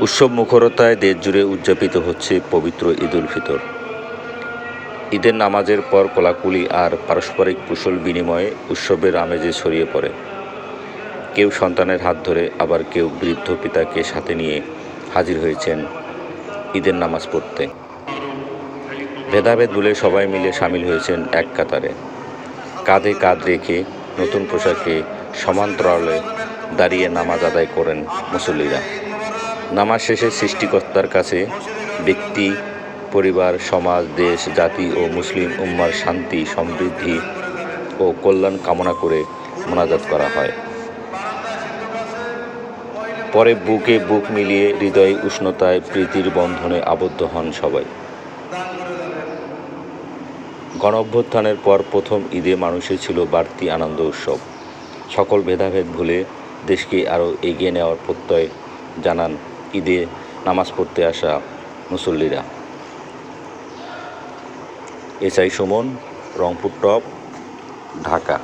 উৎসব মুখরতায় দেশ জুড়ে উদযাপিত হচ্ছে পবিত্র ঈদ উল ফিতর। ঈদের নামাজের পর কোলাকুলি আর পারস্পরিক কুশল বিনিময়ে উৎসবের আমেজে ছড়িয়ে পড়ে। কেউ সন্তানের হাত ধরে, আবার কেউ বৃদ্ধ পিতাকে সাথে নিয়ে হাজির হয়েছেন ঈদের নামাজ পড়তে। ভেদাভেদ ভুলে সবাই মিলে সামিল হয়েছেন এক কাতারে। কাঁধে কাঁধ রেখে নতুন পোশাকে সমান্তরালে দাঁড়িয়ে নামাজ আদায় করেন মুসল্লিরা। নামাজ শেষে সৃষ্টিকর্তার কাছে ব্যক্তি, পরিবার, সমাজ, দেশ, জাতি ও মুসলিম উম্মার শান্তি, সমৃদ্ধি ও কল্যাণ কামনা করে মোনাজাত করা হয়। পরে বুকে বুক মিলিয়ে হৃদয় উষ্ণতায় প্রীতির বন্ধনে আবদ্ধ হন সবাই। গণ অভ্যুত্থানের পর প্রথম ঈদে মানুষের ছিল বাড়তি আনন্দ উৎসব। সকল ভেদাভেদ ভুলে দেশকে আরও এগিয়ে নেওয়ার প্রত্যয় জানান ঈদে নামাজ পড়তে আসা মুসল্লিরা। এসআই সুমন রংপুর টপ ঢাকা।